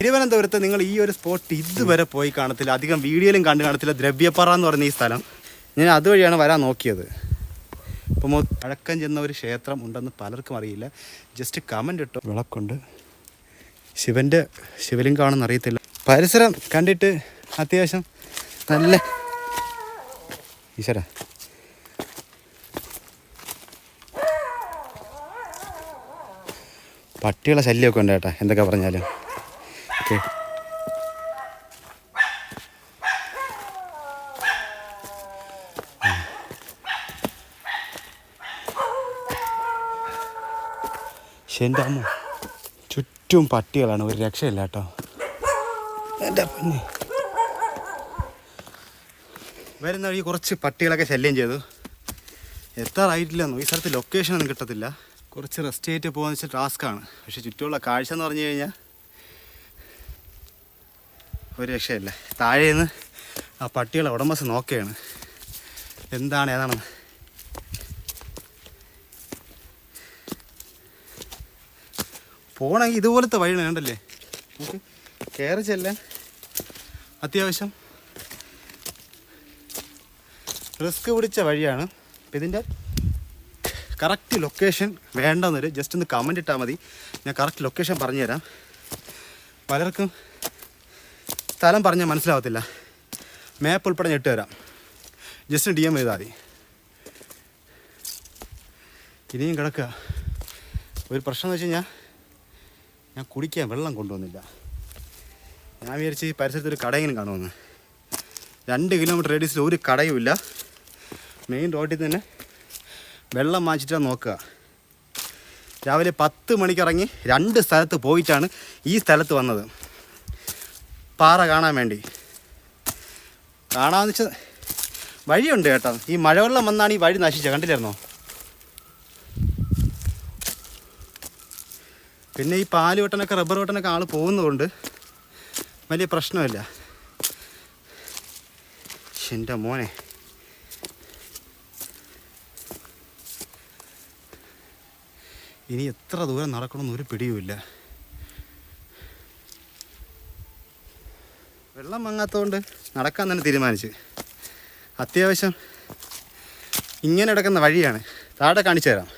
തിരുവനന്തപുരത്ത് നിങ്ങൾ ഈ ഒരു സ്പോട്ട് ഇതുവരെ പോയി കാണത്തില്ല. അധികം വീഡിയോയിലും കണ്ടു കാണത്തില്ല. ദ്രവ്യപ്പാറ എന്ന് പറയുന്ന ഈ സ്ഥലം. ഞാൻ അതുവഴിയാണ് വരാൻ നോക്കിയത്. ഇപ്പം പഴക്കം ചെന്ന ഒരു ക്ഷേത്രം ഉണ്ടെന്ന് പലർക്കും അറിയില്ല. ജസ്റ്റ് കമന്റ് ഇട്ടോ. വിളക്കുണ്ട്. ശിവന്റെ ശിവലിംഗമാണെന്ന് അറിയത്തില്ല. പരിസരം കണ്ടിട്ട് അത്യാവശ്യം നല്ല ഈശ്വര. പട്ടികളെ ശല്യമൊക്കെ ഉണ്ട് ചേട്ടാ എന്തൊക്കെ പറഞ്ഞാലും. പക്ഷെ എന്റെ ചുറ്റും പട്ടികളാണ്. ഒരു രക്ഷയില്ല കേട്ടോ. എന്റെ പൊന്നെ. വരുന്ന വഴി കുറച്ച് പട്ടികളൊക്കെ ശല്യം ചെയ്തു. എത്താറായിട്ടില്ലെന്നോ ഈ സ്ഥലത്ത് ലൊക്കേഷൻ ഒന്നും കിട്ടത്തില്ല. കുറച്ച് റെസ്റ്റ് ആയിട്ട് പോകാന്ന് വെച്ചാൽ ടാസ്ക്കാണ് പക്ഷെ ചുറ്റുമുള്ള കാഴ്ച എന്ന് പറഞ്ഞു കഴിഞ്ഞാൽ ഒരു രക്ഷയില്ല. താഴെ നിന്ന് ആ പട്ടികളെ ഉടമസ്ഥ നോക്കുകയാണ് എന്താണ് ഏതാണെന്ന് പോകണമെങ്കിൽ ഇതുപോലത്തെ വഴി വേണ്ടല്ലേ കയറി ചെല്ലാൻ. അത്യാവശ്യം റിസ്ക് പിടിച്ച വഴിയാണ്. അപ്പം ഇതിന്റെ കറക്റ്റ് ലൊക്കേഷൻ വേണ്ടെന്നൊരു ജസ്റ്റ് ഒന്ന് കമന്റ് ഇട്ടാൽ മതി. ഞാൻ കറക്റ്റ് ലൊക്കേഷൻ പറഞ്ഞുതരാം. പലർക്കും സ്ഥലം പറഞ്ഞാൽ മനസ്സിലാവത്തില്ല. മാപ്പ് ഉൾപ്പെടെ ഞെട്ട് തരാം ജസ്റ്റ് ഡി എം ചെയ്താൽ മതി. ഇനിയും കിടക്കുക. ഒരു പ്രശ്നം എന്ന് വെച്ച് കഴിഞ്ഞാൽ ഞാൻ കുടിക്കാൻ വെള്ളം കൊണ്ടുവന്നില്ല. ഞാൻ വിചാരിച്ച് ഈ പരിസരത്ത് ഒരു കടയെങ്കിലും കാണുമെന്ന്. രണ്ട് കിലോമീറ്റർ റേഡിയസിൽ ഒരു കടയുമില്ല മെയിൻ റോഡിൽ തന്നെ വെള്ളം വാങ്ങിച്ചിട്ടാണ് നോക്കുക. രാവിലെ പത്ത് മണിക്ക് ഇറങ്ങി രണ്ട് സ്ഥലത്ത് പോയിട്ടാണ് ഈ സ്ഥലത്ത് വന്നത്. പാറ കാണാൻ വേണ്ടി. കാണാമെന്ന് വെച്ചാൽ വഴിയുണ്ട് കേട്ടോ. ഈ മഴവെള്ളം വന്നാണ് ഈ വഴി നശിച്ചത്. കണ്ടില്ലായിരുന്നോ? പിന്നെ ഈ പാൽ വെട്ടനൊക്കെ റബ്ബർ വെട്ടനൊക്കെ ആൾ പോകുന്നതുകൊണ്ട് വലിയ പ്രശ്നമില്ല. എന്റെ മോനെ. ഇനി എത്ര ദൂരം നടക്കണമെന്ന് ഒരു പിടിയുമില്ല. വെള്ളം മങ്ങാത്തതുകൊണ്ട് നടക്കാൻ തന്നെ തീരുമാനിച്ച്. അത്യാവശ്യം ഇങ്ങനെ കിടക്കുന്ന വഴിയാണ്. താഴെ കാണിച്ചു തരാം.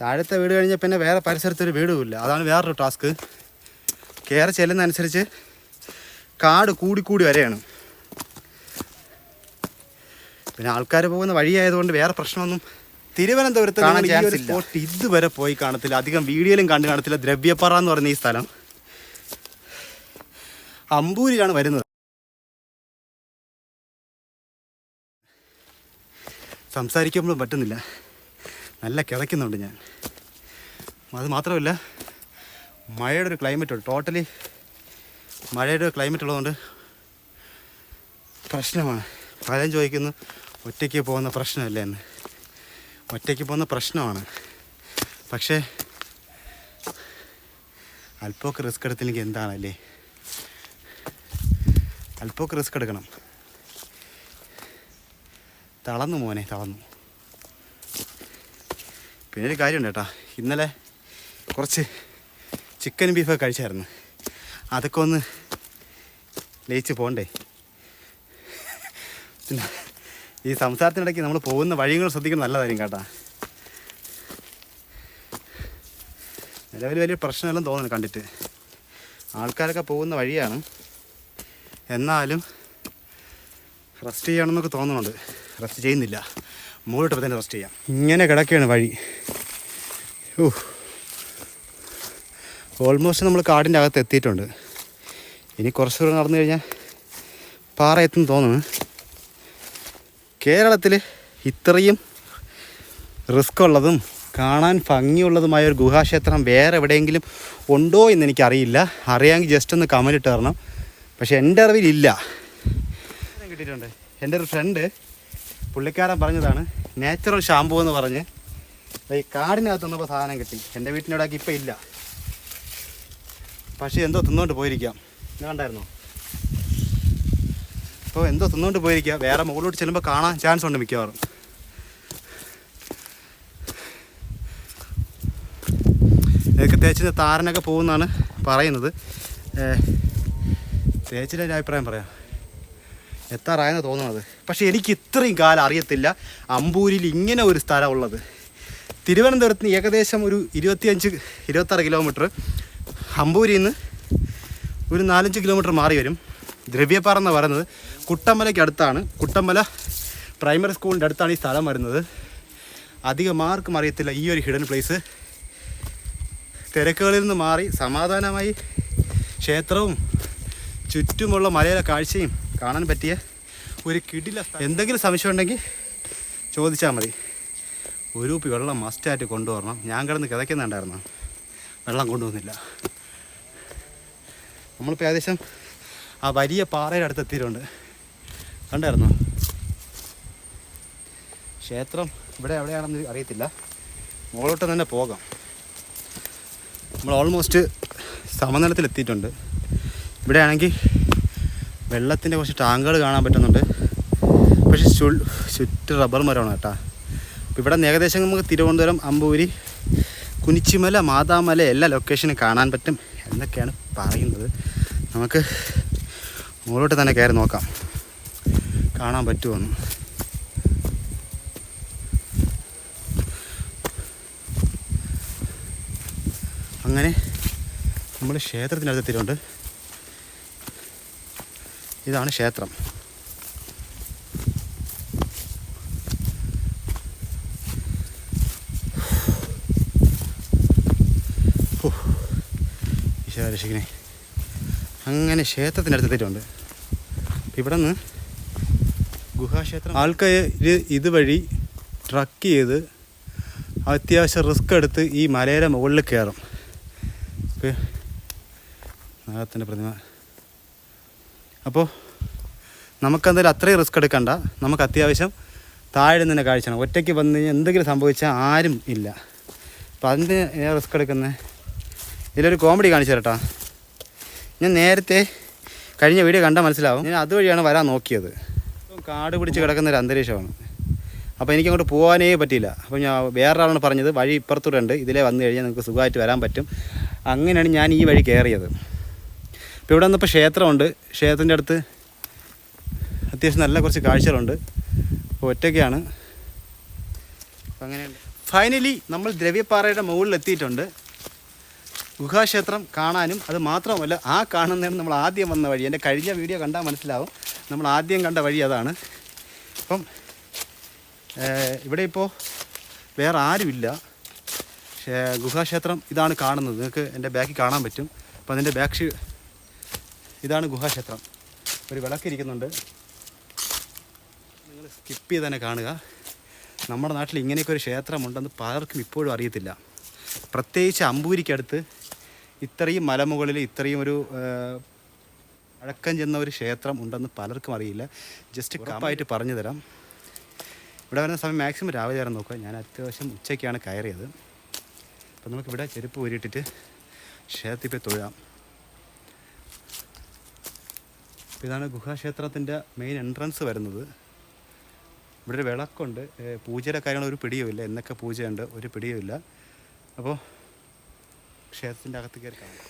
താഴത്തെ വീട് കഴിഞ്ഞാൽ പിന്നെ വേറെ പരിസരത്തൊരു വീടുമില്ല അതാണ് വേറൊരു ടാസ്ക്. കയറി ചെല്ലുന്നതനുസരിച്ച് കാട് കൂടിക്കൂടി വരെയാണ്. പിന്നെ ആൾക്കാർ പോകുന്ന വഴിയായതുകൊണ്ട് വേറെ പ്രശ്നമൊന്നും തിരുവനന്തപുരത്ത് നിങ്ങൾ ഈ ഒരു സ്പോട്ട് ഇതുവരെ പോയി കാണത്തില്ല. അധികം വീഡിയോയിലും കണ്ടു കാണത്തില്ല. ദ്രവ്യപ്പാറ എന്ന് പറയുന്ന ഈ സ്ഥലം. അമ്പൂരിലാണ് വരുന്നത്. സംസാരിക്കുമ്പോഴും പറ്റുന്നില്ല. നല്ല കിതയ്ക്കുന്നുണ്ട് ഞാൻ. അത് മാത്രമല്ല മഴയുടെ ഒരു ക്ലൈമറ്റ് ഉണ്ട്. ടോട്ടലി മഴയുടെ ഒരു ക്ലൈമറ്റ് ഉള്ളതുകൊണ്ട് പ്രശ്നമാണ്. പലരും ചോദിക്കുന്നു ഒറ്റയ്ക്ക് പോകുന്ന പ്രശ്നമല്ലേ എന്ന്. ഒറ്റയ്ക്ക് പോകുന്ന പ്രശ്നമാണ്. പക്ഷേ അല്പമൊക്കെ റിസ്ക് എടുത്തില്ലെങ്കിൽ എന്താണല്ലേ? അല്പമൊക്കെ റിസ്ക് എടുക്കണം. തളന്നു മോനെ തളന്നു. പിന്നെ ഒരു കാര്യമുണ്ട് കേട്ടോ. ഇന്നലെ കുറച്ച് ചിക്കൻ ബീഫൊക്കെ കഴിച്ചായിരുന്നു. അതൊക്കെ ഒന്ന് ലയിച്ച് പോകണ്ടേ പിന്നെ ഈ സംസാരത്തിനിടയ്ക്ക് നമ്മൾ പോകുന്ന വഴികൾ ശ്രദ്ധിക്കുന്നത് നല്ലതായിരിക്കും കേട്ടാ. നിലവിൽ വലിയ പ്രശ്നമെല്ലാം തോന്നുന്നു കണ്ടിട്ട്. ആൾക്കാരൊക്കെ പോകുന്ന വഴിയാണ്. എന്നാലും റെസ്റ്റ് ചെയ്യണമെന്നൊക്കെ തോന്നുന്നുണ്ട്. റെസ്റ്റ് ചെയ്യുന്നില്ല. മുകളിട്ട് തന്നെ റെസ്റ്റ് ചെയ്യാം. ഇങ്ങനെ കിടക്കുകയാണ് വഴി. ഓ ഓൾമോസ്റ്റ് നമ്മൾ കാടിന്റെ അകത്ത് എത്തിയിട്ടുണ്ട്. ഇനി കുറച്ച് ദൂരം നടന്നു കഴിഞ്ഞാൽ പാറ എത്തുമെന്ന് തോന്നുന്നു. കേരളത്തിൽ ഇത്രയും റിസ്ക് ഉള്ളതും കാണാൻ ഭംഗിയുള്ളതുമായ ഒരു ഗുഹാക്ഷേത്രം വേറെ എവിടെയെങ്കിലും ഉണ്ടോ എന്ന് എനിക്കറിയില്ല അറിയാമെങ്കിൽ ജസ്റ്റ് ഒന്ന് കമലിട്ട് തരണം. പക്ഷെ എന്റെ അറിവിലില്ല കിട്ടിയിട്ടുണ്ട്? എന്റെ ഒരു ഫ്രണ്ട് പുള്ളിക്കാരൻ പറഞ്ഞതാണ് നാച്ചുറൽ ഷാമ്പൂ എന്ന് പറഞ്ഞ് ഈ കാടിനകത്ത് നിന്നപ്പോൾ സാധനം കിട്ടി. എന്റെ വീട്ടിനോടാക്കി ഇപ്പം ഇല്ല. പക്ഷേ എന്തോ തിന്നുകൊണ്ട് പോയിരിക്കാം. ഇത് കണ്ടായിരുന്നോ? അപ്പോൾ എന്തോ തിന്നുകൊണ്ട് പോയിരിക്കുക വേറെ മുകളിലോട്ട് ചെല്ലുമ്പോൾ കാണാൻ ചാൻസ് ഉണ്ട് മിക്കവാറും. ഇതൊക്കെ തേച്ചിന്റെ താരനൊക്കെ പോകുമെന്നാണ് പറയുന്നത്. തേച്ചിന്റെ ഒരു അഭിപ്രായം പറയാം. എത്താറായെന്ന് തോന്നുന്നത്. പക്ഷേ എനിക്ക് ഇത്രയും കാലം അറിയത്തില്ല അമ്പൂരിൽ ഇങ്ങനെ ഒരു സ്ഥലം ഉള്ളത്. തിരുവനന്തപുരത്ത് നിന്ന് ഏകദേശം ഒരു ഇരുപത്തിയഞ്ച് ഇരുപത്താറ് കിലോമീറ്റർ. അമ്പൂരിൽ നിന്ന് ഒരു നാലഞ്ച് കിലോമീറ്റർ മാറി വരും. ദ്രവ്യപ്പാറ എന്ന് പറയുന്നത് കുട്ടമ്മലയ്ക്ക് അടുത്താണ്. കുട്ടമ്മല പ്രൈമറി സ്കൂളിന്റെ അടുത്താണ് ഈ സ്ഥലം വരുന്നത്. അധികം ആർക്കും അറിയത്തില്ല ഈ ഒരു ഹിഡൻ പ്ലേസ് തിരക്കുകളിൽ നിന്ന് മാറി സമാധാനമായി ക്ഷേത്രവും ചുറ്റുമുള്ള മലയിലെ കാഴ്ചയും കാണാൻ പറ്റിയ ഒരു കിടില. എന്തെങ്കിലും സംശയം ഉണ്ടെങ്കിൽ ചോദിച്ചാൽ മതി. ഒരു കുപ്പി വെള്ളം മസ്റ്റായിട്ട് കൊണ്ടുവരണം. ഞാൻ കിടന്ന് കിതയ്ക്കുന്നുണ്ടായിരുന്നു. വെള്ളം കൊണ്ടുവന്നില്ല. നമ്മളിപ്പോൾ ഏകദേശം ആ വലിയ പാറയുടെ അടുത്ത് എത്തിയിട്ടുണ്ട്. കണ്ടായിരുന്നോ? ക്ഷേത്രം ഇവിടെ എവിടെയാണെന്ന് അറിയത്തില്ല. മുകളോട്ട് തന്നെ പോകാം. നമ്മൾ ഓൾമോസ്റ്റ് സമനിലത്തിലെത്തിയിട്ടുണ്ട് എത്തിയിട്ടുണ്ട്. ഇവിടെയാണെങ്കിൽ വെള്ളത്തിന്റെ കുറച്ച് ടാങ്കുകൾ കാണാൻ പറ്റുന്നുണ്ട്. പക്ഷെ ചു- ചുറ്റ് റബ്ബർ മരമാണ് കേട്ടോ. അപ്പോൾ ഇവിടെ നിന്ന് ഏകദേശം നമുക്ക് തിരുവനന്തപുരം അമ്പൂരി കുനിച്ചിമല മാതാമല എല്ലാ ലൊക്കേഷനും കാണാൻ പറ്റും എന്നൊക്കെയാണ് പറയുന്നത്. നമുക്ക് മുകളിലോട്ട് തന്നെ കയറി നോക്കാം. കാണാൻ പറ്റുമെന്ന് അങ്ങനെ നമ്മൾ ക്ഷേത്രത്തിനടുത്തെത്തിയിട്ടുണ്ട്. ഇതാണ് ക്ഷേത്രം. ഈശോ രക്ഷിക്കണേ. അങ്ങനെ ക്ഷേത്രത്തിന്റെ അടുത്തെത്തിയിട്ടുണ്ട് ഇവിടെ നിന്ന് ഗുഹാക്ഷേത്രം? ആൾക്കാർ ഇതുവഴി ട്രക്ക് ചെയ്ത് അത്യാവശ്യം റിസ്ക് എടുത്ത് ഈ മലയുടെ മുകളിൽ കയറും. നാഗത്തിന്റെ പ്രതിമ. അപ്പോൾ നമുക്കെന്തായാലും അത്രയും റിസ്ക് എടുക്കണ്ട. നമുക്ക് അത്യാവശ്യം താഴെ നിന്ന് കാഴ്ചയാണ് ഒറ്റയ്ക്ക് വന്നു കഴിഞ്ഞാൽ എന്തെങ്കിലും സംഭവിച്ചാൽ ആരും ഇല്ല. അപ്പം അതിന് റിസ്ക് എടുക്കുന്നത് ഇതിലൊരു കോമഡി കാണിച്ചു തരട്ടാ. ഞാൻ നേരത്തെ കഴിഞ്ഞ വീഡിയോ കണ്ടാൽ മനസ്സിലാവും. ഞാൻ അതുവഴിയാണ് വരാൻ നോക്കിയത്. കാട് പിടിച്ച് കിടക്കുന്ന ഒരു അന്തരീക്ഷമാണ്. അപ്പോൾ എനിക്ക് അങ്ങോട്ട് പോകാനേ പറ്റിയില്ല. അപ്പോൾ ഞാൻ വേറൊരാളാണ് പറഞ്ഞത് വഴി ഇപ്പുറത്തൂടെ ഉണ്ട് ഇതിലേ വന്നു കഴിഞ്ഞാൽ നിങ്ങൾക്ക് സുഖമായിട്ട് വരാൻ പറ്റും. അങ്ങനെയാണ് ഞാൻ ഈ വഴി കയറിയത്. അപ്പോൾ ഇവിടെ വന്നപ്പോൾ ക്ഷേത്രമുണ്ട്. ക്ഷേത്രത്തിന്റെ അടുത്ത് അത്യാവശ്യം നല്ല കുറച്ച് കാഴ്ചകളുണ്ട്. അപ്പോൾ ഒറ്റയ്ക്കാണ്. അങ്ങനെയുണ്ട്. ഫൈനലി നമ്മൾ ദ്രവ്യപ്പാറയുടെ മുകളിൽ എത്തിയിട്ടുണ്ട് ഗുഹാക്ഷേത്രം കാണാനും അത് മാത്രമല്ല ആ കാണുന്നതിന് നമ്മൾ ആദ്യം വന്ന വഴി എന്റെ കഴിഞ്ഞ വീഡിയോ കണ്ടാൽ മനസ്സിലാവും. നമ്മൾ ആദ്യം കണ്ട വഴി അതാണ്. അപ്പം ഇവിടെ ഇപ്പോൾ വേറെ ആരുമില്ല. ക്ഷേ- ഗുഹാക്ഷേത്രം ഇതാണ് കാണുന്നത്. നിങ്ങൾക്ക് എന്റെ ബാക്കിൽ കാണാൻ പറ്റും. അപ്പോൾ അതിന്റെ ബാക്ക് ഇതാണ് ഗുഹാക്ഷേത്രം. ഒരു വിളക്കിരിക്കുന്നുണ്ട്. നിങ്ങൾ സ്കിപ്പ് ചെയ്ത് തന്നെ കാണുക. നമ്മുടെ നാട്ടിൽ ഇങ്ങനെയൊക്കെ ഒരു ക്ഷേത്രമുണ്ടെന്ന് പലർക്കും ഇപ്പോഴും അറിയത്തില്ല. പ്രത്യേകിച്ച് അമ്പൂരിക്കടുത്ത് ഇത്രയും മലമുകളിൽ ഇത്രയും ഒരു അഴക്കം ചെന്ന ഒരു ക്ഷേത്രം ഉണ്ടെന്ന് പലർക്കും അറിയില്ല. ജസ്റ്റ് കപ്പായിട്ട് പറഞ്ഞു തരാം. ഇവിടെ വരുന്ന സമയം മാക്സിമം രാവിലെ വരാൻ നോക്കുക. ഞാൻ അത്യാവശ്യം ഉച്ചയ്ക്കാണ് കയറിയത്. അപ്പം നമുക്കിവിടെ ചെരുപ്പ് ഊരിയിട്ടിട്ട് ക്ഷേത്രത്തിൽ പോയി തൊഴാം. അപ്പോൾ ഇതാണ് ഗുഹാക്ഷേത്രത്തിന്റെ മെയിൻ എൻട്രൻസ് വരുന്നത്. ഇവിടെ ഒരു വിളക്കുണ്ട്. പൂജയുടെ കാര്യങ്ങൾ ഒരു പിടിയുമില്ല. എന്നൊക്കെ പൂജയുണ്ട്. ഒരു പിടിയുമില്ല. അപ്പോൾ ക്ഷേത്രത്തിന്റെ അകത്ത് കയറി കാണാം.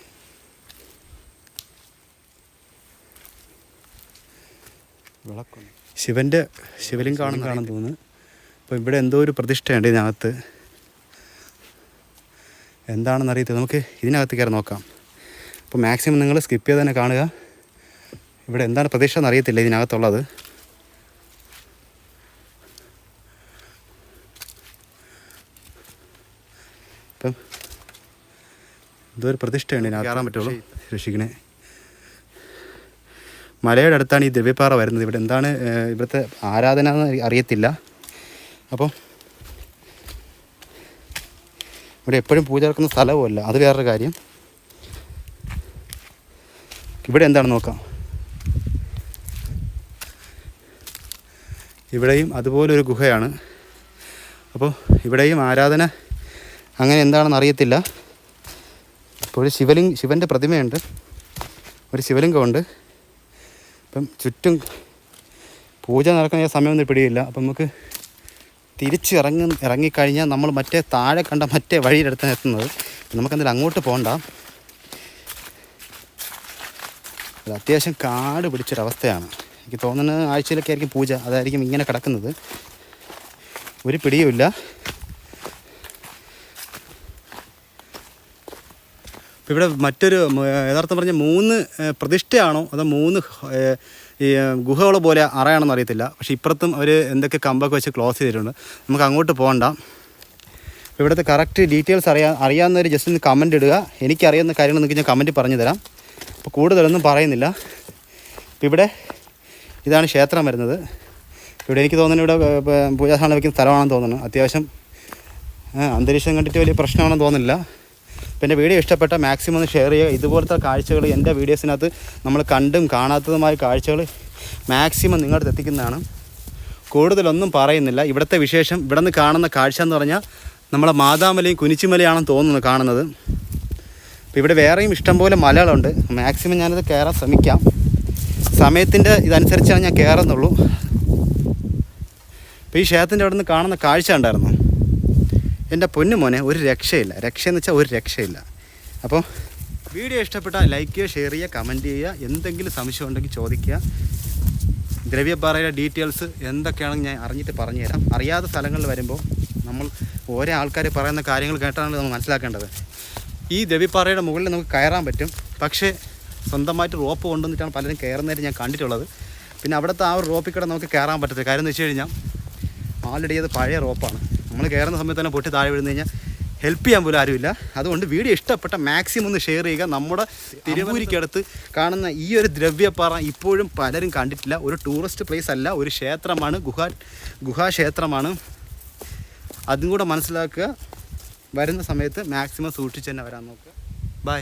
ശിവന്റെ ശിവലിംഗം ശിവലിംഗമാണെന്ന് കാണാൻ തോന്നുന്നു. അപ്പോൾ ഇവിടെ എന്തോ ഒരു പ്രതിഷ്ഠയുണ്ട് ഇതിനകത്ത്. എന്താണെന്ന് അറിയത്തില്ല. നമുക്ക് ഇതിനകത്ത് കയറി നോക്കാം. അപ്പോൾ മാക്സിമം നിങ്ങൾ സ്കിപ്പ് ചെയ്ത് തന്നെ കാണുക. ഇവിടെ എന്താണ് പ്രതീക്ഷ എന്ന് അറിയത്തില്ല ഇതിനകത്തുള്ളത്. എന്തോ ഒരു പ്രതിഷ്ഠയുണ്ട് ഇതിനകത്ത്. കയറാൻ പറ്റുള്ളൂ. രക്ഷിക്കണേ. മലയുടെ അടുത്താണ് ഈ ദ്രവ്യപ്പാറ വരുന്നത്. ഇവിടെ എന്താണ് ഇവിടുത്തെ ആരാധന എന്ന് അറിയത്തില്ല. അപ്പോൾ ഇവിടെ എപ്പോഴും പൂജ നടക്കുന്ന സ്ഥലവുമല്ല. അത് വേറൊരു കാര്യം. ഇവിടെ എന്താണ് നോക്കാം. ഇവിടെയും അതുപോലൊരു ഗുഹയാണ്. അപ്പോൾ ഇവിടെയും ആരാധന അങ്ങനെ എന്താണെന്ന് അറിയത്തില്ല. ഇപ്പോൾ ഒരു ശിവലിംഗ ശിവന്റെ പ്രതിമയുണ്ട്. ഒരു ശിവലിംഗമുണ്ട്. അപ്പം ചുറ്റും പൂജ നടക്കുന്ന സമയമൊന്നും പിടിയില്ല. അപ്പം നമുക്ക് തിരിച്ച് ഇറങ്ങി ഇറങ്ങിക്കഴിഞ്ഞാൽ നമ്മൾ മറ്റേ താഴെ കണ്ട മറ്റേ വഴിയുടെ അടുത്താണ് എത്തുന്നത്. നമുക്കെന്തായാലും അങ്ങോട്ട് പോകണ്ട. അത് അത്യാവശ്യം കാട് പിടിച്ചൊരവസ്ഥയാണ്. എനിക്ക് തോന്നുന്ന ആഴ്ചയിലൊക്കെ ആയിരിക്കും പൂജ. അതായിരിക്കും ഇങ്ങനെ കിടക്കുന്നത്. ഒരു പിടിയുമില്ല. ഇവിടെ മറ്റൊരു യഥാർത്ഥം പറഞ്ഞ മൂന്ന് പ്രതിഷ്ഠയാണോ അതോ മൂന്ന് ഈ ഗുഹകൾ പോലെ അറയാണെന്ന് അറിയത്തില്ല. പക്ഷേ ഇപ്പുറത്തും അവർ എന്തൊക്കെ കമ്പൊക്കെ വെച്ച് ക്ലോസ് ചെയ്തിട്ടുണ്ട്. നമുക്ക് അങ്ങോട്ട് പോകണ്ട. ഇവിടുത്തെ കറക്റ്റ് ഡീറ്റെയിൽസ് അറിയാൻ അറിയാവുന്നവർ ജസ്റ്റ് ഒന്ന് കമന്റ് ഇടുക. എനിക്കറിയാവുന്ന കാര്യങ്ങൾ നിങ്ങൾക്ക് ഞാൻ കമന്റ് പറഞ്ഞു തരാം. അപ്പോൾ കൂടുതലൊന്നും പറയുന്നില്ല. ഇവിടെ ഇതാണ് ക്ഷേത്രം വരുന്നത്. ഇവിടെ എനിക്ക് തോന്നുന്നു ഇവിടെ പൂജാസ്ഥാനം വയ്ക്കുന്ന സ്ഥലമാണെന്ന് തോന്നുന്നു. അത്യാവശ്യം അന്തരീക്ഷം കണ്ടിട്ട് വലിയ പ്രശ്നമാണെന്ന് തോന്നുന്നില്ല. എന്റെ വീഡിയോ ഇഷ്ടപ്പെട്ട മാക്സിമം ഒന്ന് ഷെയർ ചെയ്യുക. ഇതുപോലത്തെ കാഴ്ചകൾ എന്റെ വീഡിയോസിനകത്ത് നമ്മൾ കണ്ടും കാണാത്തതുമായ കാഴ്ചകൾ മാക്സിമം നിങ്ങളുടെ എത്തിക്കുന്നതാണ്. കൂടുതലൊന്നും പറയുന്നില്ല. ഇവിടുത്തെ വിശേഷം ഇവിടെ നിന്ന് കാണുന്ന കാഴ്ച എന്ന് പറഞ്ഞാൽ നമ്മളെ മാതാമലയും കുനിച്ചിമലയാണെന്ന് തോന്നുന്നു കാണുന്നത്. അപ്പോൾ ഇവിടെ വേറെയും ഇഷ്ടംപോലെ മലകളുണ്ട്. മാക്സിമം ഞാനത് കയറാൻ ശ്രമിക്കാം. സമയത്തിന്റെ ഇതനുസരിച്ചാണ് ഞാൻ കയറുന്നുള്ളൂ. അപ്പോൾ ഈ ക്ഷേത്രത്തിന്റെ അവിടെ നിന്ന് കാണുന്ന കാഴ്ച ഉണ്ടായിരുന്നു എന്റെ പൊന്നു മോനെ ഒരു രക്ഷയില്ല. രക്ഷയെന്ന് വെച്ചാൽ ഒരു രക്ഷയില്ല. അപ്പോൾ വീഡിയോ ഇഷ്ടപ്പെട്ടാൽ ലൈക്ക് ചെയ്യുക ഷെയർ ചെയ്യുക കമന്റ് ചെയ്യുക എന്തെങ്കിലും സംശയം ഉണ്ടെങ്കിൽ ചോദിക്കുക. ദ്രവ്യപ്പാറയുടെ ഡീറ്റെയിൽസ് എന്തൊക്കെയാണെന്ന് ഞാൻ അറിഞ്ഞിട്ട് പറഞ്ഞു തരാം അറിയാത്ത സ്ഥലങ്ങളിൽ വരുമ്പോൾ നമ്മൾ ഓരോ ആൾക്കാർ പറയുന്ന കാര്യങ്ങൾ കേട്ടാണ് നമ്മൾ മനസ്സിലാക്കേണ്ടത്. ഈ ദ്രവ്യപ്പാറയുടെ മുകളിൽ നമുക്ക് കയറാൻ പറ്റും. പക്ഷേ സ്വന്തമായിട്ട് റോപ്പ് കൊണ്ടുവന്നിട്ടാണ് പലരും കയറുന്നതായിട്ട് ഞാൻ കണ്ടിട്ടുള്ളത്. പിന്നെ അവിടുത്തെ ആ ഒരു റോപ്പിൽ കൂടെ നമുക്ക് കയറാൻ പറ്റത്തില്ല. കാര്യം എന്ന് വെച്ച് കഴിഞ്ഞാൽ ആൾറെഡി അത് പഴയ റോപ്പാണ് നമ്മൾ കയറുന്ന സമയത്ത് തന്നെ പൊട്ടി താഴെ വീഴുന്നു കഴിഞ്ഞാൽ ഹെൽപ്പ് ചെയ്യാൻ പോലും ആരുമില്ല. അതുകൊണ്ട് വീഡിയോ ഇഷ്ടപ്പെട്ട മാക്സിമം ഒന്ന് ഷെയർ ചെയ്യുക. നമ്മുടെ തിരുവൂരിക്കടുത്ത് കാണുന്ന ഈ ഒരു ദ്രവ്യപ്പാറ ഇപ്പോഴും പലരും കണ്ടിട്ടില്ല. ഒരു ടൂറിസ്റ്റ് പ്ലേസ് അല്ല ഒരു ക്ഷേത്രമാണ്. ഗുഹാ ഗുഹാക്ഷേത്രമാണ് അതും കൂടെ മനസ്സിലാക്കുക. വരുന്ന സമയത്ത് മാക്സിമം സൂക്ഷിച്ച് തന്നെ വരാൻ നോക്കുക. ബൈ